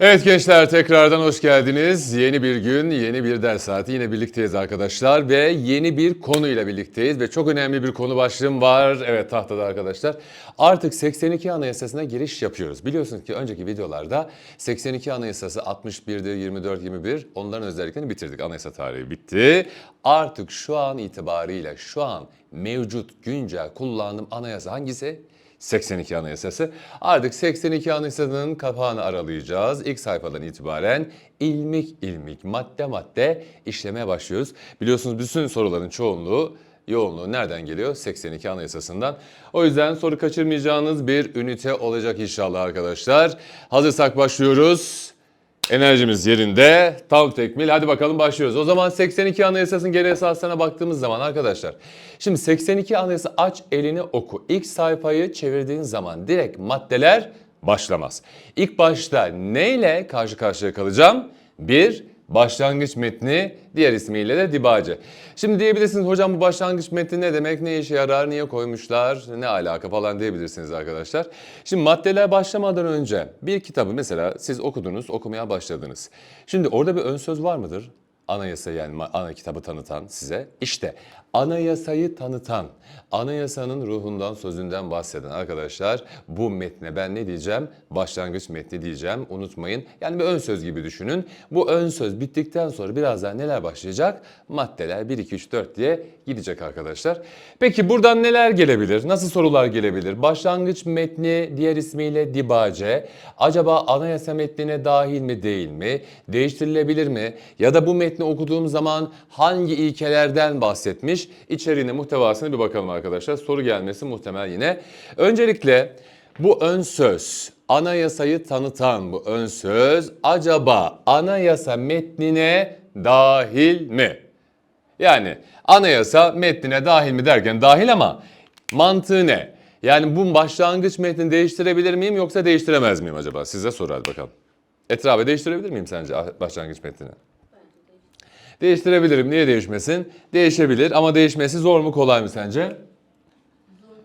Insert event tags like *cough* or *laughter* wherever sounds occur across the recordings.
Evet gençler tekrardan hoş geldiniz. Yeni bir gün, yeni bir ders saati yine birlikteyiz arkadaşlar ve yeni bir konuyla birlikteyiz ve çok önemli bir konu başlığım var. Evet tahtada arkadaşlar. Artık 82 Anayasası'na giriş yapıyoruz. Biliyorsunuz ki önceki videolarda 82 Anayasası 61'dir, 24, 21 onların özelliklerini bitirdik. Anayasa tarihi bitti. Artık şu an itibariyle şu an mevcut güncel kullandığım anayasa hangisi? 82 Anayasası. Artık 82 Anayasası'nın kapağını aralayacağız. İlk sayfadan itibaren ilmik ilmik, madde madde işlemeye başlıyoruz. Biliyorsunuz bütün soruların çoğunluğu yoğunluğu nereden geliyor? 82 Anayasası'ndan. O yüzden soru kaçırmayacağınız bir ünite olacak inşallah arkadaşlar. Hazırsak başlıyoruz. Enerjimiz yerinde. Tam tekmil. Hadi bakalım başlıyoruz. O zaman 82 Anayasası'nın genel esaslarına baktığımız zaman arkadaşlar. Şimdi 82 Anayasa aç elini oku. İlk sayfayı çevirdiğin zaman direkt maddeler başlamaz. İlk başta neyle karşı karşıya kalacağım? Bir, başlangıç metni, diğer ismiyle de dibacı. Şimdi diyebilirsiniz hocam bu başlangıç metni ne demek, ne işe yarar, niye koymuşlar, ne alaka falan diyebilirsiniz arkadaşlar. Şimdi maddeler başlamadan önce bir kitabı mesela siz okudunuz, okumaya başladınız. Şimdi orada bir ön söz var mıdır? Anayasa yani ana kitabı tanıtan size. İşte anayasayı tanıtan, anayasanın ruhundan, sözünden bahseden arkadaşlar bu metne ben ne diyeceğim? Başlangıç metni diyeceğim. Unutmayın. Yani bir ön söz gibi düşünün. Bu ön söz bittikten sonra birazdan neler başlayacak? Maddeler 1, 2, 3, 4 diye gidecek arkadaşlar. Peki buradan neler gelebilir? Nasıl sorular gelebilir? Başlangıç metni diğer ismiyle dibace. Acaba anayasa metnine dahil mi değil mi? Değiştirilebilir mi? Ya da bu metni okuduğum zaman hangi ilkelerden bahsetmiş? İçeriğine, muhtevasına bir bakalım arkadaşlar. Soru gelmesi muhtemel yine. Öncelikle bu ön söz, anayasayı tanıtan bu ön söz acaba anayasa metnine dahil mi? Yani anayasa metnine dahil mi derken dahil ama mantığı ne? Yani bu başlangıç metnini değiştirebilir miyim yoksa değiştiremez miyim acaba? Size soru hadi bakalım. Etrafı değiştirebilir miyim sence başlangıç metnini? Değiştirebilirim. Niye değişmesin? Değişebilir ama değişmesi zor mu kolay mı sence?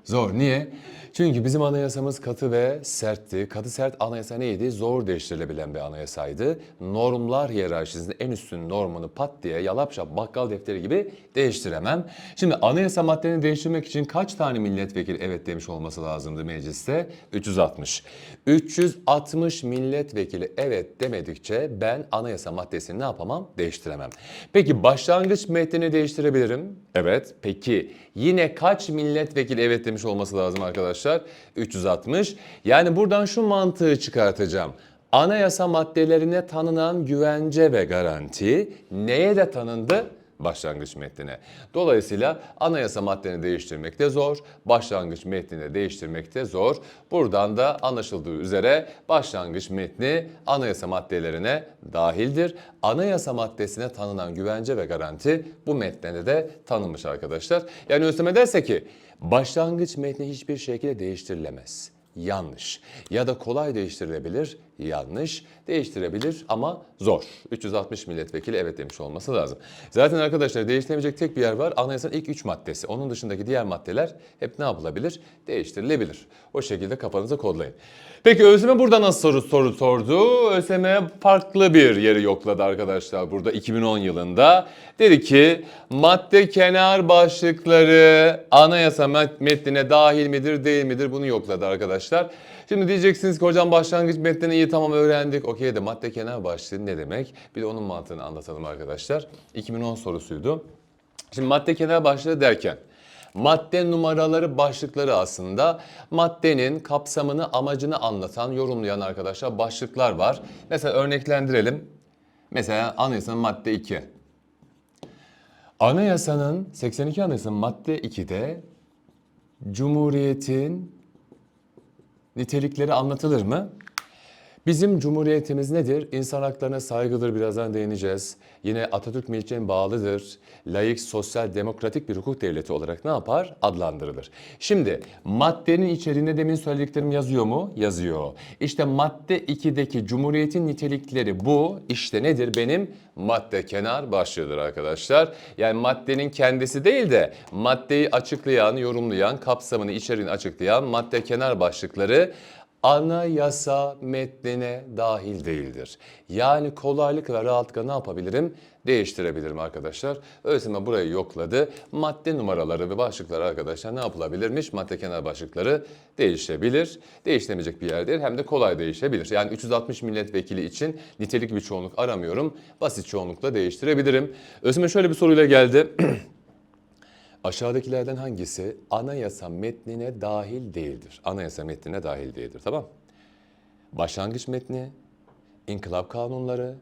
Zor. Niye? Çünkü bizim anayasamız katı ve sertti. Katı sert anayasa neydi? Zor değiştirilebilen bir anayasaydı. Normlar hiyerarşisinin en üstün normunu pat diye yalapşap bakkal defteri gibi değiştiremem. Şimdi anayasa maddelerini değiştirmek için kaç tane milletvekili evet demiş olması lazımdı mecliste? 360. 360 milletvekili evet demedikçe ben anayasa maddesini ne yapamam? Değiştiremem. Peki başlangıç metnini değiştirebilirim. Evet. Peki yine kaç milletvekili evet demiş olması lazım arkadaşlar? 360. Yani buradan şu mantığı çıkartacağım. Anayasa maddelerine tanınan güvence ve garanti neye de tanındı? Başlangıç metnine. Dolayısıyla anayasa maddelerini değiştirmek de zor, başlangıç metnini değiştirmek de zor. Buradan da anlaşıldığı üzere başlangıç metni anayasa maddelerine dahildir. Anayasa maddesine tanınan güvence ve garanti bu metnede de tanınmış arkadaşlar. Yani Özlem derse ki başlangıç metni hiçbir şekilde değiştirilemez yanlış. Ya da kolay değiştirilebilir, yanlış. Değiştirebilir ama zor. 360 milletvekili evet demiş olması lazım. Zaten arkadaşlar değiştiremeyecek tek bir yer var. Anayasanın ilk 3 maddesi. Onun dışındaki diğer maddeler hep ne yapılabilir? Değiştirilebilir. O şekilde kafanıza kodlayın. Peki ÖSYM burada nasıl soru, soru sordu? ÖSYM farklı bir yeri yokladı arkadaşlar burada 2010 yılında. Dedi ki madde kenar başlıkları anayasa metnine dahil midir değil midir bunu yokladı arkadaşlar. Şimdi diyeceksiniz ki hocam başlangıç metnini iyi tamam öğrendik. Okey de madde kenar başlığı ne demek? Bir de onun mantığını anlatalım arkadaşlar. 2010 sorusuydu. Şimdi madde kenar başlığı derken Madde numaraları başlıkları aslında maddenin kapsamını, amacını anlatan, yorumlayan arkadaşlar başlıklar var. Mesela örneklendirelim. Mesela anayasanın madde 2. Anayasanın 82 anayasanın madde 2'de Cumhuriyetin nitelikleri anlatılır mı? Bizim cumhuriyetimiz nedir? İnsan haklarına saygıdır birazdan değineceğiz. Yine Atatürk milletine bağlıdır. Layık, sosyal, demokratik bir hukuk devleti olarak ne yapar? Adlandırılır. Şimdi maddenin içeriğinde demin söylediklerim yazıyor mu? Yazıyor. İşte madde 2'deki cumhuriyetin nitelikleri bu. İşte nedir benim? Madde kenar başlığıdır arkadaşlar. Yani maddenin kendisi değil de maddeyi açıklayan, yorumlayan, kapsamını, içeriğini açıklayan madde kenar başlıkları anayasa metnine dahil değildir. Yani kolaylık ve rahatlıkla ne yapabilirim? Değiştirebilirim arkadaşlar. ÖSYM burayı yokladı. Madde numaraları ve başlıkları arkadaşlar ne yapılabilirmiş? Madde kenar başlıkları değişebilir. Değişemeyecek bir yer değil. Hem de kolay değişebilir. Yani 360 milletvekili için nitelik bir çoğunluk aramıyorum. Basit çoğunlukla değiştirebilirim. ÖSYM şöyle bir soruyla geldi. *clears throat* Aşağıdakilerden hangisi anayasa metnine dahil değildir? Anayasa metnine dahil değildir. Tamam. Başlangıç metni, inkılap kanunları,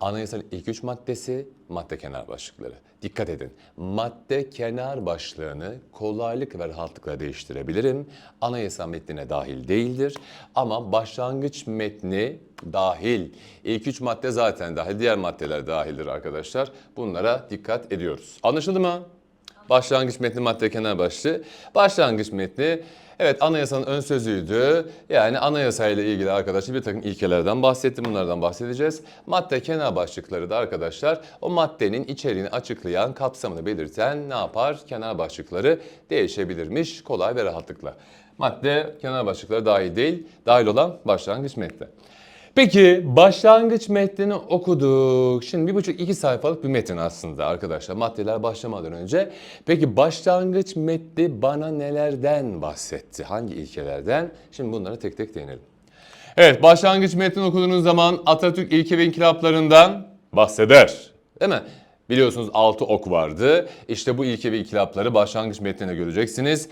anayasanın ilk üç maddesi, madde kenar başlıkları. Dikkat edin. Madde kenar başlığını kolaylık ve rahatlıkla değiştirebilirim. Anayasa metnine dahil değildir. Ama başlangıç metni dahil. İlk üç madde zaten dahil. Diğer maddeler dahildir arkadaşlar. Bunlara dikkat ediyoruz. Anlaşıldı mı? Başlangıç metni madde kenar başlığı. Başlangıç metni evet anayasanın ön sözüydü. Yani anayasayla ilgili arkadaşlar bir takım ilkelerden bahsettim. Bunlardan bahsedeceğiz. Madde kenar başlıkları da arkadaşlar o maddenin içeriğini açıklayan, kapsamını belirten ne yapar? Kenar başlıkları değişebilirmiş kolay ve rahatlıkla. Madde kenar başlıkları dahil değil. Dahil olan başlangıç metni. Peki başlangıç metnini okuduk. Şimdi bir buçuk iki sayfalık bir metin aslında arkadaşlar maddeler başlamadan önce. Peki başlangıç metni bana nelerden bahsetti? Hangi ilkelerden? Şimdi bunlara tek tek değinelim. Evet başlangıç metnini okuduğunuz zaman Atatürk ilke ve inkılaplarından bahseder. Değil mi? Biliyorsunuz altı ok vardı. İşte bu ilke ve inkılapları başlangıç metninde göreceksiniz.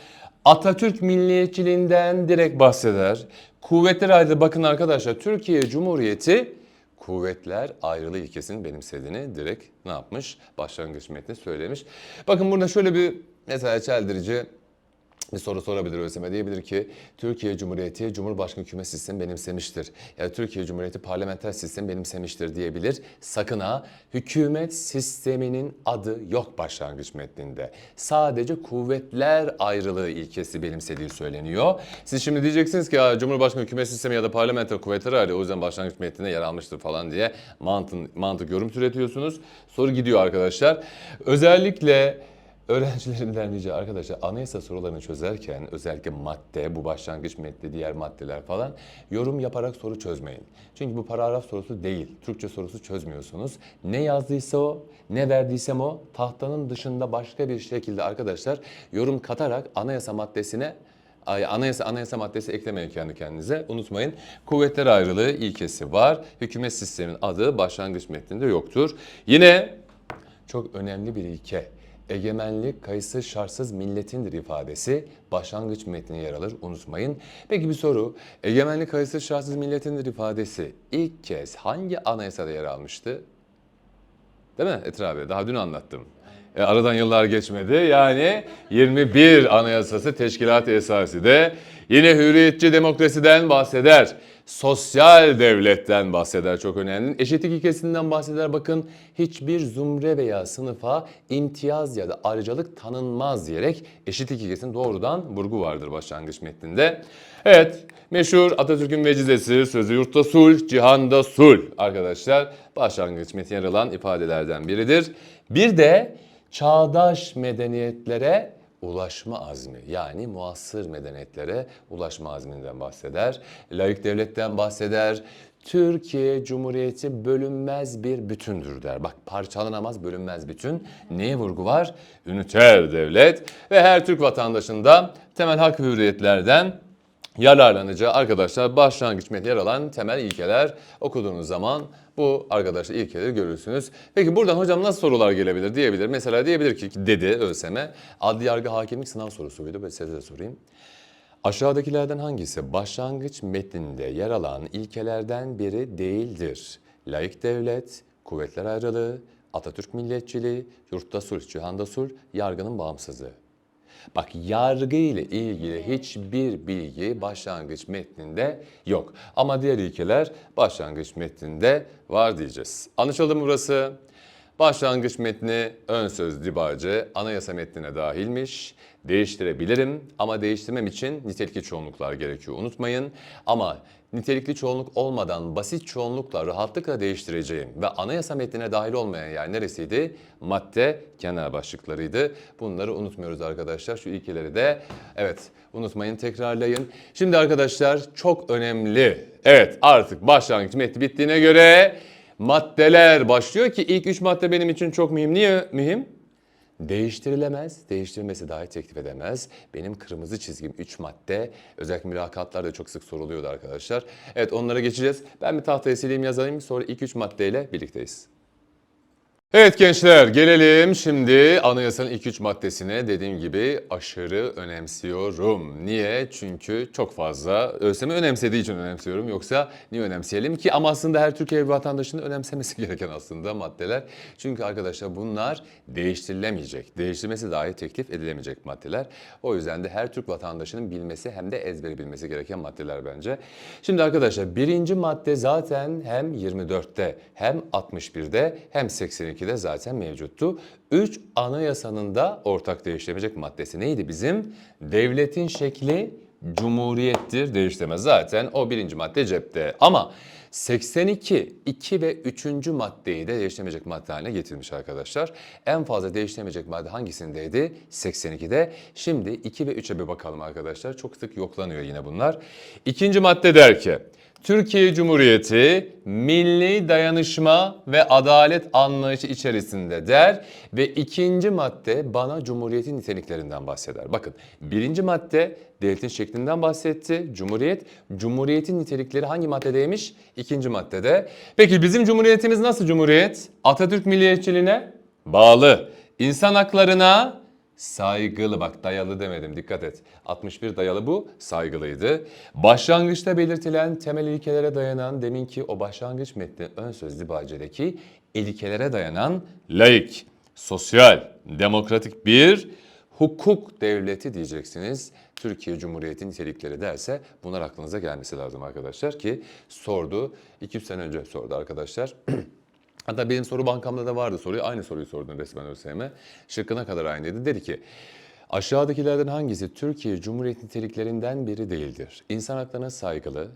Atatürk milliyetçiliğinden direkt bahseder. Kuvvetler ayrılığı bakın arkadaşlar Türkiye Cumhuriyeti kuvvetler ayrılığı ilkesini benimsediğini direkt ne yapmış? Başlangıç metni söylemiş. Bakın burada şöyle bir mesela çeldirici bir soru sorabilir ÖSYM diyebilir ki Türkiye Cumhuriyeti Cumhurbaşkanı hükümet sistemi benimsemiştir. Ya Türkiye Cumhuriyeti parlamenter sistemi benimsemiştir diyebilir. Sakın ha hükümet sisteminin adı yok başlangıç metninde. Sadece kuvvetler ayrılığı ilkesi benimsediği söyleniyor. Siz şimdi diyeceksiniz ki Cumhurbaşkanı hükümet sistemi ya da parlamenter kuvvetler ayrılığı o yüzden başlangıç metninde yer almıştır falan diye mantık, mantık yorum türetiyorsunuz. Soru gidiyor arkadaşlar. Özellikle Öğrencilerimden rica arkadaşlar anayasa sorularını çözerken özellikle madde, bu başlangıç metni, diğer maddeler falan yorum yaparak soru çözmeyin. Çünkü bu paragraf sorusu değil. Türkçe sorusu çözmüyorsunuz. Ne yazdıysa o, ne verdiysem o tahtanın dışında başka bir şekilde arkadaşlar yorum katarak anayasa maddesine ay- anayasa anayasa maddesi eklemeyin kendi kendinize. Unutmayın. Kuvvetler ayrılığı ilkesi var. Hükümet sisteminin adı başlangıç metninde yoktur. Yine çok önemli bir ilke. Egemenlik kayıtsız şartsız milletindir ifadesi başlangıç metnine yer alır unutmayın. Peki bir soru. Egemenlik kayıtsız şartsız milletindir ifadesi ilk kez hangi anayasada yer almıştı? Değil mi Etir abi? Daha dün anlattım. E, aradan yıllar geçmedi. Yani 21 Anayasası Teşkilat-ı Esası de yine hürriyetçi demokrasiden bahseder. Sosyal devletten bahseder çok önemli. Eşitlik ilkesinden bahseder. Bakın hiçbir zümre veya sınıfa imtiyaz ya da ayrıcalık tanınmaz diyerek eşitlik ilkesinin doğrudan vurgu vardır başlangıç metninde. Evet meşhur Atatürk'ün vecizesi sözü yurtta sulh, cihanda sulh arkadaşlar başlangıç metnine yer alan ifadelerden biridir. Bir de çağdaş medeniyetlere ulaşma azmi yani muasır medeniyetlere ulaşma azminden bahseder. Layık devletten bahseder. Türkiye Cumhuriyeti bölünmez bir bütündür der. Bak parçalanamaz bölünmez bütün. Neye vurgu var? Üniter devlet ve her Türk vatandaşında temel hak ve hürriyetlerden yararlanacağı arkadaşlar başlangıç metni yer alan temel ilkeler okuduğunuz zaman bu arkadaşlar ilkeleri görürsünüz. Peki buradan hocam nasıl sorular gelebilir diyebilir. Mesela diyebilir ki dedi ÖSYM adli yargı hakimlik sınav sorusuydu. Ben size de sorayım. Aşağıdakilerden hangisi başlangıç metninde yer alan ilkelerden biri değildir? Layık devlet, kuvvetler ayrılığı, Atatürk milliyetçiliği, yurtta sulh, cihanda sulh, yargının bağımsızlığı. Bak yargı ile ilgili hiçbir bilgi başlangıç metninde yok. Ama diğer ilkeler başlangıç metninde var diyeceğiz. Anlaşıldı mı burası? Başlangıç metni ön söz dibacı anayasa metnine dahilmiş. Değiştirebilirim ama değiştirmem için nitelikli çoğunluklar gerekiyor unutmayın. Ama nitelikli çoğunluk olmadan basit çoğunlukla rahatlıkla değiştireceğim ve anayasa metnine dahil olmayan yer neresiydi? Madde kenar başlıklarıydı. Bunları unutmuyoruz arkadaşlar. Şu ilkeleri de evet unutmayın tekrarlayın. Şimdi arkadaşlar çok önemli. Evet artık başlangıç metni bittiğine göre maddeler başlıyor ki ilk üç madde benim için çok mühim. Niye mühim? Değiştirilemez, değiştirmesi dahi teklif edemez. Benim kırmızı çizgim 3 madde. Özellikle mülakatlarda çok sık soruluyordu arkadaşlar. Evet onlara geçeceğiz. Ben bir tahtaya sileyim yazayım sonra ilk 3 maddeyle birlikteyiz. Evet gençler gelelim şimdi anayasanın ilk üç maddesine dediğim gibi aşırı önemsiyorum. Niye? Çünkü çok fazla ÖSYM önemsediği için önemsiyorum. Yoksa niye önemseyelim ki? Ama aslında her Türkiye vatandaşının önemsemesi *laughs* gereken aslında maddeler. Çünkü arkadaşlar bunlar değiştirilemeyecek, değiştirmesi dahi teklif edilemeyecek maddeler. O yüzden de her Türk vatandaşının bilmesi hem de ezberi bilmesi gereken maddeler bence. Şimdi arkadaşlar birinci madde zaten hem 24'te hem 61'de hem 82'de zaten mevcuttu. 3 anayasanın da ortak değiştiremeyecek maddesi neydi bizim? Devletin şekli cumhuriyettir değiştirmez. Zaten o birinci madde cepte. Ama 82, 2 ve 3. maddeyi de değiştiremeyecek madde haline getirmiş arkadaşlar. En fazla değiştiremeyecek madde hangisindeydi? 82'de. Şimdi 2 ve 3'e bir bakalım arkadaşlar. Çok sık yoklanıyor yine bunlar. İkinci madde der ki Türkiye Cumhuriyeti milli dayanışma ve adalet anlayışı içerisinde der ve ikinci madde bana Cumhuriyet'in niteliklerinden bahseder. Bakın birinci madde devletin şeklinden bahsetti. Cumhuriyet, Cumhuriyet'in nitelikleri hangi maddedeymiş? İkinci maddede. Peki bizim Cumhuriyetimiz nasıl Cumhuriyet? Atatürk milliyetçiliğine bağlı. İnsan haklarına Saygılı bak dayalı demedim dikkat et. 61 dayalı bu saygılıydı. Başlangıçta belirtilen temel ilkelere dayanan deminki o başlangıç metni ön söz dibacedeki ilkelere dayanan laik, sosyal, demokratik bir hukuk devleti diyeceksiniz. Türkiye Cumhuriyeti nitelikleri derse bunlar aklınıza gelmesi lazım arkadaşlar ki sordu. 2-3 sene önce sordu arkadaşlar. *clears throat* Hatta benim soru bankamda da vardı soruyu. Aynı soruyu sordun resmen ÖSYM. Şıkkına kadar aynıydı. Dedi ki aşağıdakilerden hangisi Türkiye Cumhuriyeti niteliklerinden biri değildir? İnsan haklarına saygılı,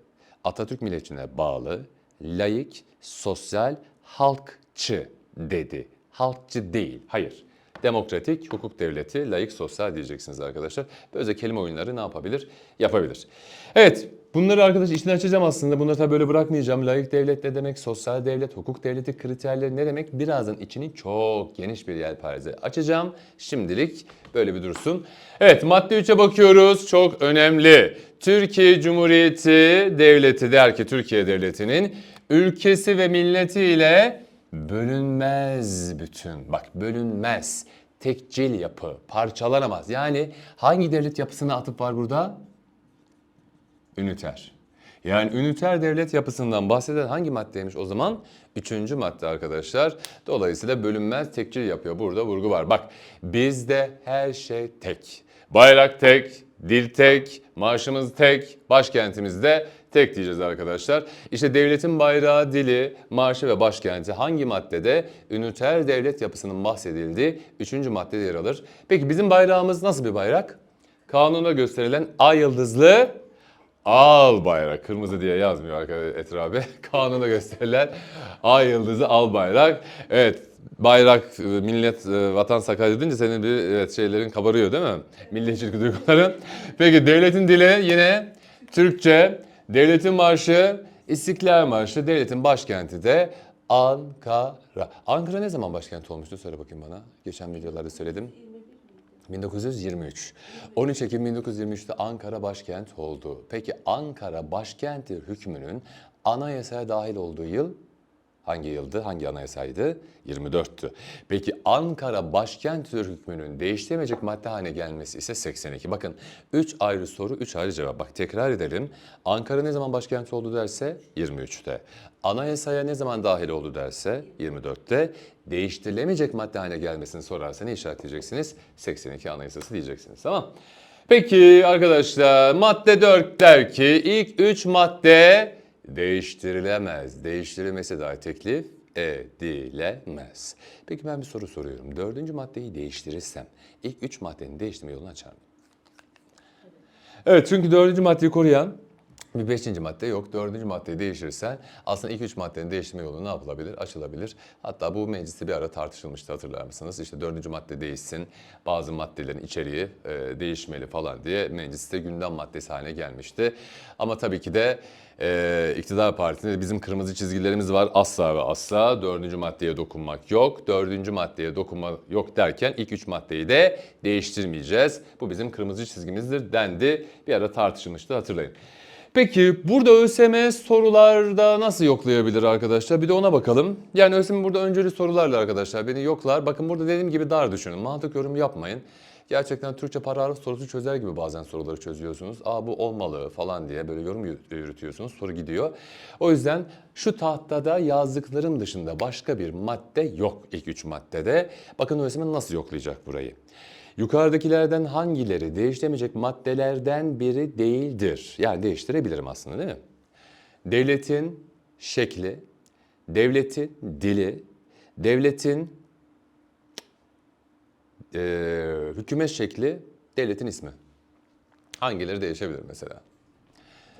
Atatürk milletine bağlı, layık, sosyal, halkçı dedi. Halkçı değil. Hayır. Demokratik, hukuk devleti, layık, sosyal diyeceksiniz arkadaşlar. Böyle kelime oyunları ne yapabilir? Yapabilir. Evet, bunları arkadaş içine açacağım aslında. Bunları tabii böyle bırakmayacağım. Layık devlet ne demek, sosyal devlet, hukuk devleti kriterleri ne demek? Birazdan içini çok geniş bir yelpaze açacağım. Şimdilik böyle bir dursun. Evet, madde 3'e bakıyoruz. Çok önemli. Türkiye Cumhuriyeti Devleti der ki Türkiye Devleti'nin ülkesi ve milletiyle bölünmez bütün. Bak bölünmez. Tekcil yapı, parçalanamaz. Yani hangi devlet yapısına atıp var burada? Üniter. Yani üniter devlet yapısından bahseden hangi maddeymiş o zaman? Üçüncü madde arkadaşlar. Dolayısıyla bölünmez tekcil yapıyor. Burada vurgu var. Bak bizde her şey tek. Bayrak tek, dil tek, maaşımız tek, başkentimiz de tek diyeceğiz arkadaşlar. İşte devletin bayrağı, dili, marşı ve başkenti hangi maddede? Üniter devlet yapısının bahsedildiği üçüncü maddede yer alır. Peki bizim bayrağımız nasıl bir bayrak? Kanunda gösterilen ay yıldızlı al bayrak. Kırmızı diye yazmıyor abi. *laughs* Kanuna gösterilen ay yıldızı al bayrak. Evet bayrak, e, millet, e, vatan sakat edince senin bir evet, şeylerin kabarıyor değil mi? Milliyetçilik duyguların. Peki devletin dili yine Türkçe. Devletin marşı İstiklal Marşı. Devletin başkenti de Ankara. Ankara ne zaman başkent olmuştu? Söyle bakayım bana. Geçen videolarda söyledim. 1923. 13 Ekim 1923'te Ankara başkent oldu. Peki Ankara başkenttir hükmünün anayasaya dahil olduğu yıl hangi yıldı? Hangi anayasaydı? 24'tü. Peki Ankara başkent hükmünün değiştiremeyecek madde haline gelmesi ise 82. Bakın 3 ayrı soru, 3 ayrı cevap. Bak tekrar edelim. Ankara ne zaman başkent oldu derse 23'te. Anayasaya ne zaman dahil oldu derse 24'te. Değiştirilemeyecek madde haline gelmesini sorarsa ne işaretleyeceksiniz? 82 anayasası diyeceksiniz. Tamam. Peki arkadaşlar madde 4 der ki ilk 3 madde değiştirilemez. Değiştirilmesi dahi teklif edilemez. Peki ben bir soru soruyorum. Dördüncü maddeyi değiştirirsem ilk üç maddenin değiştirme yolunu açar mıyım? Evet çünkü dördüncü maddeyi koruyan bir beşinci madde yok. Dördüncü maddeyi değiştirirsen aslında ilk üç maddenin değiştirme yolu ne yapılabilir? Açılabilir. Hatta bu mecliste bir ara tartışılmıştı hatırlar mısınız? İşte dördüncü madde değişsin, bazı maddelerin içeriği e, değişmeli falan diye mecliste gündem maddesi haline gelmişti. Ama tabii ki de e, iktidar partisinde bizim kırmızı çizgilerimiz var. Asla ve asla dördüncü maddeye dokunmak yok. Dördüncü maddeye dokunma yok derken ilk üç maddeyi de değiştirmeyeceğiz. Bu bizim kırmızı çizgimizdir dendi. Bir ara tartışılmıştı hatırlayın. Peki burada ÖSYM sorularda nasıl yoklayabilir arkadaşlar? Bir de ona bakalım. Yani ÖSYM burada önceli sorularla arkadaşlar beni yoklar. Bakın burada dediğim gibi dar düşünün. Mantık yorum yapmayın. Gerçekten Türkçe paragraf sorusu çözer gibi bazen soruları çözüyorsunuz. Aa bu olmalı falan diye böyle yorum yürü- yürütüyorsunuz. Soru gidiyor. O yüzden şu tahtada yazdıklarım dışında başka bir madde yok ilk üç maddede. Bakın ÖSYM nasıl yoklayacak burayı. Yukarıdakilerden hangileri değiştiremeyecek maddelerden biri değildir? Yani değiştirebilirim aslında değil mi? Devletin şekli, devletin dili, devletin eee, hükümet şekli, devletin ismi. Hangileri değişebilir mesela?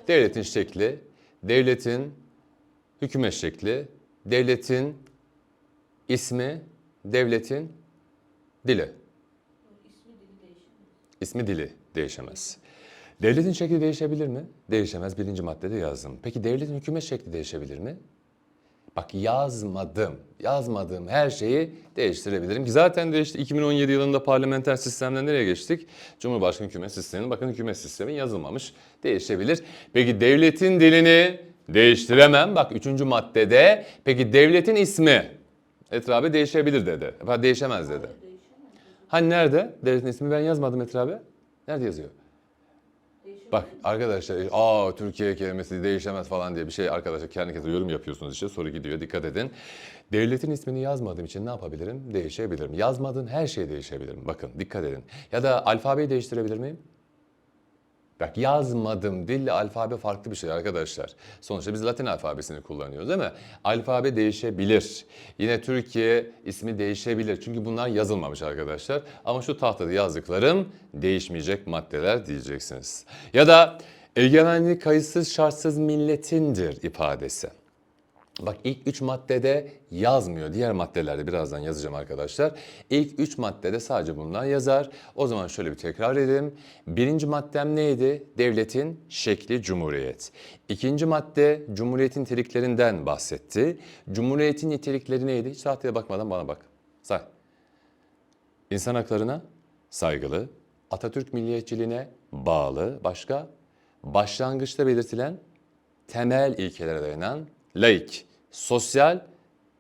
Devletin şekli, devletin hükümet şekli, devletin ismi, devletin dili. İsmi dili değişemez. Devletin şekli değişebilir mi? Değişemez. Birinci maddede yazdım. Peki devletin hükümet şekli değişebilir mi? Bak yazmadım. Yazmadığım her şeyi değiştirebilirim. Ki zaten değişti. 2017 yılında parlamenter sistemden nereye geçtik? Cumhurbaşkanı hükümet sistemi. Bakın hükümet sistemi yazılmamış. Değişebilir. Peki devletin dilini değiştiremem. Bak üçüncü maddede. Peki devletin ismi etrafı değişebilir dedi. Efendim değişemez dedi. Hani nerede? Devletin ismi ben yazmadım etrafı. Nerede yazıyor? Bak arkadaşlar aa Türkiye kelimesi değişemez falan diye bir şey arkadaşlar kendi kendinize yorum yapıyorsunuz işte soru gidiyor dikkat edin. Devletin ismini yazmadığım için ne yapabilirim? Değişebilirim. Yazmadığım her şey değişebilirim. Bakın dikkat edin. Ya da alfabeyi değiştirebilir miyim? Bak yazmadım dille alfabe farklı bir şey arkadaşlar. Sonuçta biz Latin alfabesini kullanıyoruz değil mi? Alfabe değişebilir. Yine Türkiye ismi değişebilir. Çünkü bunlar yazılmamış arkadaşlar. Ama şu tahtada yazdıklarım değişmeyecek maddeler diyeceksiniz. Ya da egemenlik kayıtsız şartsız milletindir ifadesi. Bak ilk üç maddede yazmıyor. Diğer maddelerde birazdan yazacağım arkadaşlar. İlk üç maddede sadece bunlar yazar. O zaman şöyle bir tekrar edelim. Birinci maddem neydi? Devletin şekli cumhuriyet. İkinci madde cumhuriyetin niteliklerinden bahsetti. Cumhuriyetin nitelikleri neydi? Hiç tahtaya bakmadan bana bak. Say. İnsan haklarına saygılı, Atatürk milliyetçiliğine bağlı, başka başlangıçta belirtilen temel ilkelere dayanan laik, sosyal,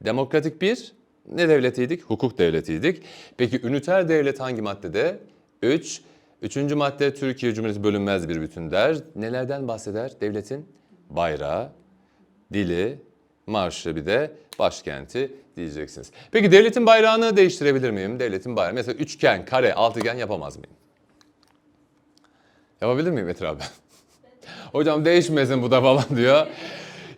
demokratik bir ne devletiydik? Hukuk devletiydik. Peki üniter devlet hangi maddede? 3. Üçüncü madde Türkiye Cumhuriyeti bölünmez bir bütün der. Nelerden bahseder? Devletin bayrağı, dili, marşı bir de başkenti diyeceksiniz. Peki devletin bayrağını değiştirebilir miyim? Devletin bayrağı. Mesela üçgen, kare, altıgen yapamaz mıyım? Yapabilir miyim Metin abi? *laughs* Hocam değişmesin bu da falan diyor.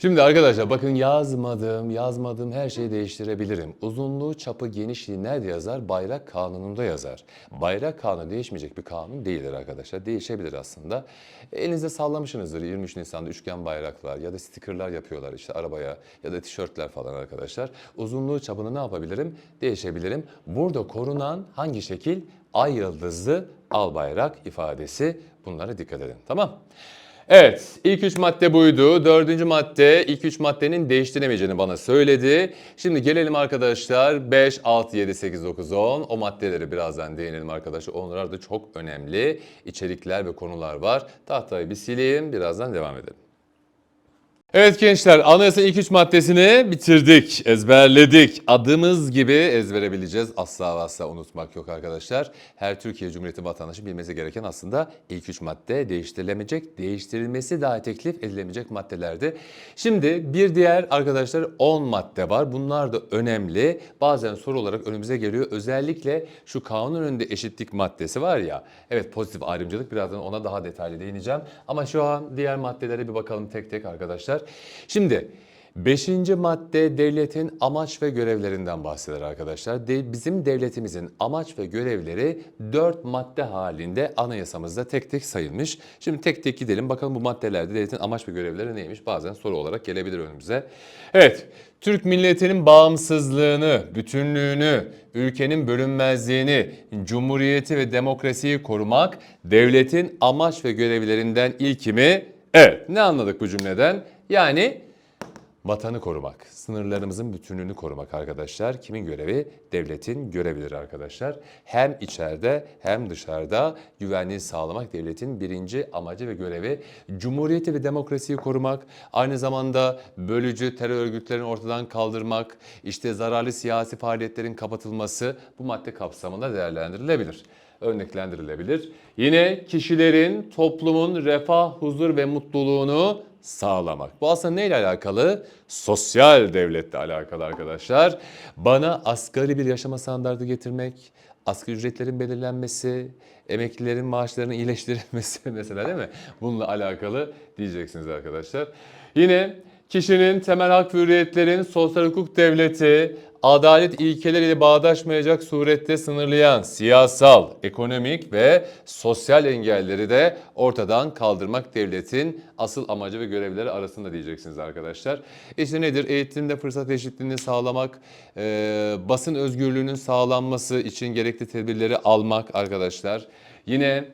Şimdi arkadaşlar bakın yazmadığım, yazmadığım her şeyi değiştirebilirim. Uzunluğu, çapı, genişliği nerede yazar? Bayrak kanununda yazar. Bayrak kanunu değişmeyecek bir kanun değildir arkadaşlar. Değişebilir aslında. Elinizde sallamışsınızdır 23 Nisan'da üçgen bayraklar ya da stikerler yapıyorlar işte arabaya ya da tişörtler falan arkadaşlar. Uzunluğu, çapını ne yapabilirim? Değişebilirim. Burada korunan hangi şekil? Ay yıldızlı al bayrak ifadesi. Bunlara dikkat edin. Tamam. Evet, ilk üç madde buydu. Dördüncü madde, ilk üç maddenin değiştiremeyeceğini bana söyledi. Şimdi gelelim arkadaşlar 5, 6, 7, 8, 9, 10. O maddeleri birazdan değinelim arkadaşlar. Onlar da çok önemli içerikler ve konular var. Tahtayı bir sileyim, birazdan devam edelim. Evet gençler anayasanın ilk üç maddesini bitirdik, ezberledik. Adımız gibi ezbere. Asla asla unutmak yok arkadaşlar. Her Türkiye Cumhuriyeti vatandaşı bilmesi gereken aslında ilk üç madde değiştirilemeyecek, değiştirilmesi daha teklif edilemeyecek maddelerdi. Şimdi bir diğer arkadaşlar 10 madde var. Bunlar da önemli. Bazen soru olarak önümüze geliyor. Özellikle şu kanun önünde eşitlik maddesi var ya. Evet pozitif ayrımcılık birazdan ona daha detaylı değineceğim. Ama şu an diğer maddelere bir bakalım tek tek arkadaşlar. Şimdi Beşinci madde devletin amaç ve görevlerinden bahseder arkadaşlar. De- bizim devletimizin amaç ve görevleri dört madde halinde anayasamızda tek tek sayılmış. Şimdi tek tek gidelim bakalım bu maddelerde devletin amaç ve görevleri neymiş? Bazen soru olarak gelebilir önümüze. Evet, Türk milletinin bağımsızlığını, bütünlüğünü, ülkenin bölünmezliğini, cumhuriyeti ve demokrasiyi korumak devletin amaç ve görevlerinden ilki mi? Evet, ne anladık bu cümleden? Yani Vatanı korumak, sınırlarımızın bütünlüğünü korumak arkadaşlar. Kimin görevi? Devletin görevidir arkadaşlar. Hem içeride hem dışarıda güvenliği sağlamak devletin birinci amacı ve görevi. Cumhuriyeti ve demokrasiyi korumak, aynı zamanda bölücü terör örgütlerini ortadan kaldırmak, işte zararlı siyasi faaliyetlerin kapatılması bu madde kapsamında değerlendirilebilir örneklendirilebilir. Yine kişilerin, toplumun refah, huzur ve mutluluğunu sağlamak. Bu aslında neyle alakalı? Sosyal devletle alakalı arkadaşlar. Bana asgari bir yaşama standartı getirmek, asgari ücretlerin belirlenmesi, emeklilerin maaşlarının iyileştirilmesi *laughs* mesela değil mi? Bununla alakalı diyeceksiniz arkadaşlar. Yine kişinin temel hak ve hürriyetlerin sosyal hukuk devleti, adalet ilkeleriyle bağdaşmayacak surette sınırlayan siyasal, ekonomik ve sosyal engelleri de ortadan kaldırmak devletin asıl amacı ve görevleri arasında diyeceksiniz arkadaşlar. İşte nedir? Eğitimde fırsat eşitliğini sağlamak, e, basın özgürlüğünün sağlanması için gerekli tedbirleri almak arkadaşlar. Yine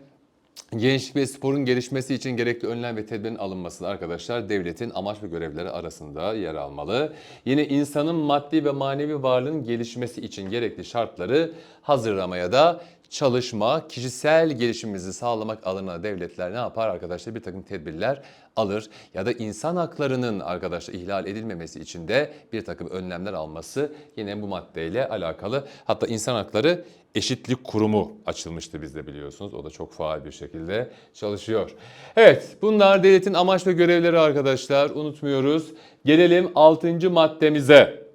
Gençlik ve sporun gelişmesi için gerekli önlem ve tedbirin alınması da arkadaşlar devletin amaç ve görevleri arasında yer almalı. Yine insanın maddi ve manevi varlığın gelişmesi için gerekli şartları hazırlamaya da çalışma, kişisel gelişimimizi sağlamak adına devletler ne yapar arkadaşlar? Bir takım tedbirler alır ya da insan haklarının arkadaşlar ihlal edilmemesi için de bir takım önlemler alması yine bu maddeyle alakalı. Hatta insan hakları eşitlik kurumu açılmıştı bizde biliyorsunuz. O da çok faal bir şekilde çalışıyor. Evet bunlar devletin amaç ve görevleri arkadaşlar unutmuyoruz. Gelelim 6. maddemize.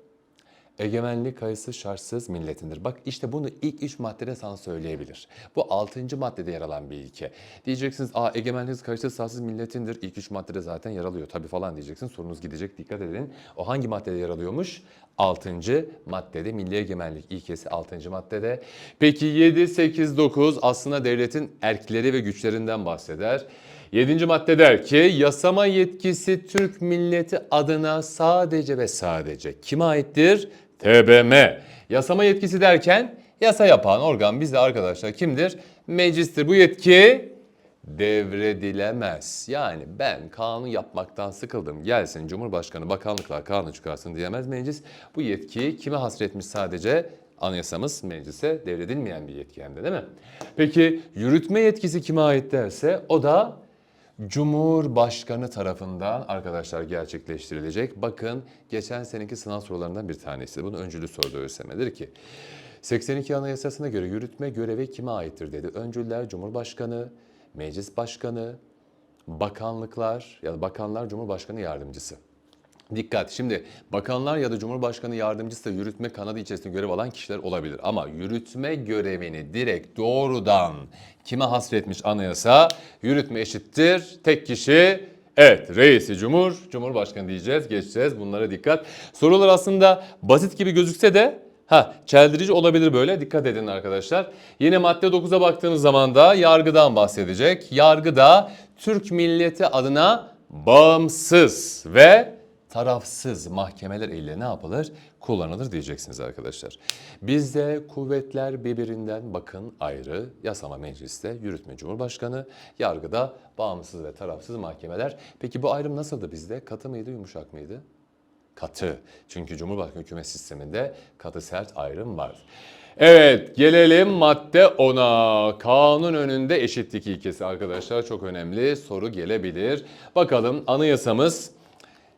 Egemenlik kayıtsız şartsız milletindir. Bak işte bunu ilk üç maddede sana söyleyebilir. Bu altıncı maddede yer alan bir ilke. Diyeceksiniz aa egemenlik kayıtsız şartsız milletindir. İlk üç maddede zaten yer alıyor. Tabii falan diyeceksin. Sorunuz gidecek dikkat edin. O hangi maddede yer alıyormuş? Altıncı maddede milli egemenlik ilkesi altıncı maddede. Peki 7, 8, 9 aslında devletin erkleri ve güçlerinden bahseder. Yedinci madde der ki yasama yetkisi Türk milleti adına sadece ve sadece kime aittir? TBM. Yasama yetkisi derken yasa yapan organ bizde arkadaşlar kimdir? Meclistir. Bu yetki devredilemez. Yani ben kanun yapmaktan sıkıldım. Gelsin Cumhurbaşkanı bakanlıklar kanun çıkarsın diyemez meclis. Bu yetkiyi kime hasretmiş sadece? Anayasamız meclise devredilmeyen bir yetki hem de değil mi? Peki yürütme yetkisi kime ait derse o da Cumhurbaşkanı tarafından arkadaşlar gerçekleştirilecek. Bakın geçen seneki sınav sorularından bir tanesi. Bunu öncülü sordu ÖSYM'dir ki 82 Anayasası'na göre yürütme görevi kime aittir dedi. Öncüller Cumhurbaşkanı, Meclis Başkanı, bakanlıklar ya da bakanlar Cumhurbaşkanı yardımcısı. Dikkat şimdi bakanlar ya da Cumhurbaşkanı yardımcısı da yürütme kanadı içerisinde görev alan kişiler olabilir. Ama yürütme görevini direkt doğrudan kime hasretmiş anayasa? Yürütme eşittir tek kişi Evet, reisi cumhur, cumhurbaşkanı diyeceğiz, geçeceğiz. Bunlara dikkat. Sorular aslında basit gibi gözükse de ha çeldirici olabilir böyle. Dikkat edin arkadaşlar. Yine madde 9'a baktığınız zaman da yargıdan bahsedecek. Yargıda Türk milleti adına bağımsız ve tarafsız mahkemeler ile ne yapılır? Kullanılır diyeceksiniz arkadaşlar. Bizde kuvvetler birbirinden bakın ayrı. Yasama mecliste yürütme cumhurbaşkanı, yargıda bağımsız ve tarafsız mahkemeler. Peki bu ayrım nasıldı bizde? Katı mıydı, yumuşak mıydı? Katı. Çünkü Cumhurbaşkanı hükümet sisteminde katı sert ayrım var. Evet gelelim madde 10'a. Kanun önünde eşitlik ilkesi arkadaşlar çok önemli soru gelebilir. Bakalım anayasamız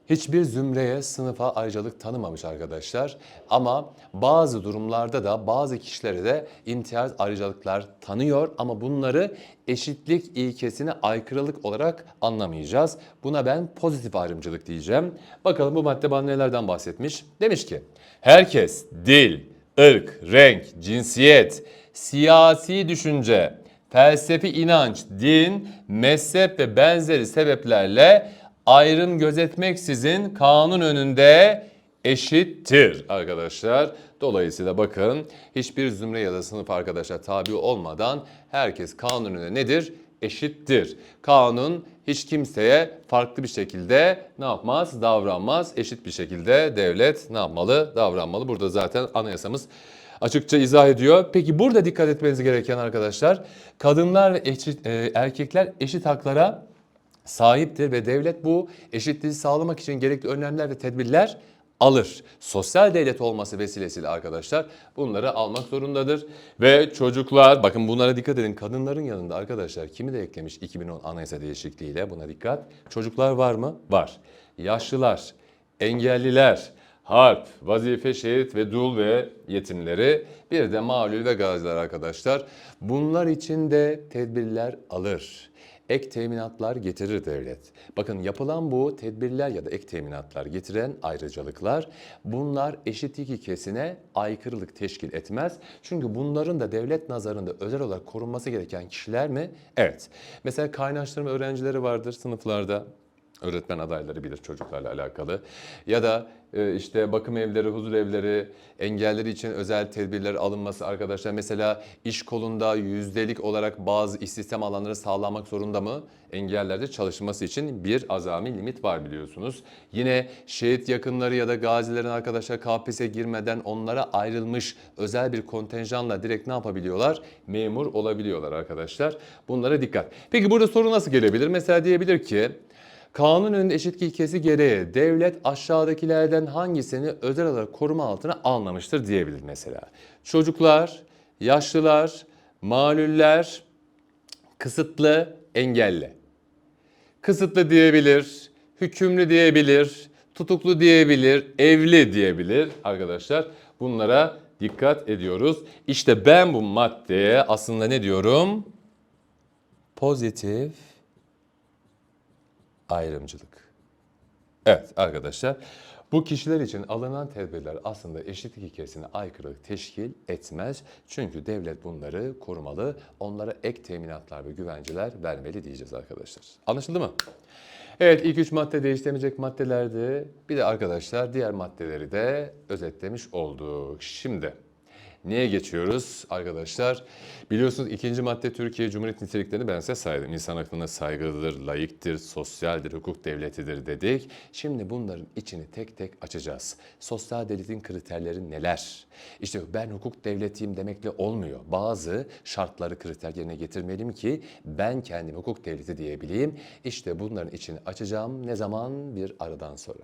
hiçbir zümreye, sınıfa ayrıcalık tanımamış arkadaşlar. Ama bazı durumlarda da bazı kişilere de imtiyaz ayrıcalıklar tanıyor ama bunları eşitlik ilkesine aykırılık olarak anlamayacağız. Buna ben pozitif ayrımcılık diyeceğim. Bakalım bu madde bana nelerden bahsetmiş? Demiş ki herkes dil, ırk, renk, cinsiyet, siyasi düşünce, felsefi inanç, din, mezhep ve benzeri sebeplerle ayrım gözetmeksizin kanun önünde eşittir arkadaşlar. Dolayısıyla bakın hiçbir zümre ya da sınıf arkadaşlar tabi olmadan herkes kanun önünde nedir? Eşittir. Kanun hiç kimseye farklı bir şekilde ne yapmaz? Davranmaz. Eşit bir şekilde devlet ne yapmalı? Davranmalı. Burada zaten anayasamız açıkça izah ediyor. Peki burada dikkat etmeniz gereken arkadaşlar kadınlar ve eşit, e, erkekler eşit haklara sahiptir ve devlet bu eşitliği sağlamak için gerekli önlemler ve tedbirler alır. Sosyal devlet olması vesilesiyle arkadaşlar bunları almak zorundadır. Ve çocuklar bakın bunlara dikkat edin kadınların yanında arkadaşlar kimi de eklemiş 2010 anayasa değişikliğiyle buna dikkat. Çocuklar var mı? Var. Yaşlılar, engelliler, harp, vazife, şehit ve dul ve yetimleri bir de mağlul ve gaziler arkadaşlar. Bunlar için de tedbirler alır ek teminatlar getirir devlet. Bakın yapılan bu tedbirler ya da ek teminatlar getiren ayrıcalıklar bunlar eşitlik ilkesine aykırılık teşkil etmez. Çünkü bunların da devlet nazarında özel olarak korunması gereken kişiler mi? Evet. Mesela kaynaştırma öğrencileri vardır sınıflarda öğretmen adayları bilir çocuklarla alakalı. Ya da işte bakım evleri, huzur evleri, engelleri için özel tedbirler alınması arkadaşlar. Mesela iş kolunda yüzdelik olarak bazı istihdam alanları sağlamak zorunda mı? Engellerde çalışması için bir azami limit var biliyorsunuz. Yine şehit yakınları ya da gazilerin arkadaşlar KPSS'e girmeden onlara ayrılmış özel bir kontenjanla direkt ne yapabiliyorlar? Memur olabiliyorlar arkadaşlar. Bunlara dikkat. Peki burada soru nasıl gelebilir? Mesela diyebilir ki Kanun önünde eşitlik ilkesi gereği devlet aşağıdakilerden hangisini özel olarak koruma altına almamıştır diyebilir mesela. Çocuklar, yaşlılar, malüller, kısıtlı, engelli. Kısıtlı diyebilir, hükümlü diyebilir, tutuklu diyebilir, evli diyebilir arkadaşlar. Bunlara dikkat ediyoruz. İşte ben bu maddeye aslında ne diyorum? Pozitif ayrımcılık. Evet arkadaşlar bu kişiler için alınan tedbirler aslında eşitlik ilkesine aykırılık teşkil etmez. Çünkü devlet bunları korumalı, onlara ek teminatlar ve güvenceler vermeli diyeceğiz arkadaşlar. Anlaşıldı mı? Evet ilk üç madde değiştirmeyecek maddelerdi. Bir de arkadaşlar diğer maddeleri de özetlemiş olduk. Şimdi Niye geçiyoruz arkadaşlar? Biliyorsunuz ikinci madde Türkiye Cumhuriyeti niteliklerini ben size saydım. İnsan aklına saygılıdır, layıktır, sosyaldir, hukuk devletidir dedik. Şimdi bunların içini tek tek açacağız. Sosyal devletin kriterleri neler? İşte ben hukuk devletiyim demekle olmuyor. Bazı şartları kriter yerine getirmeliyim ki ben kendim hukuk devleti diyebileyim. İşte bunların içini açacağım ne zaman? Bir aradan sonra.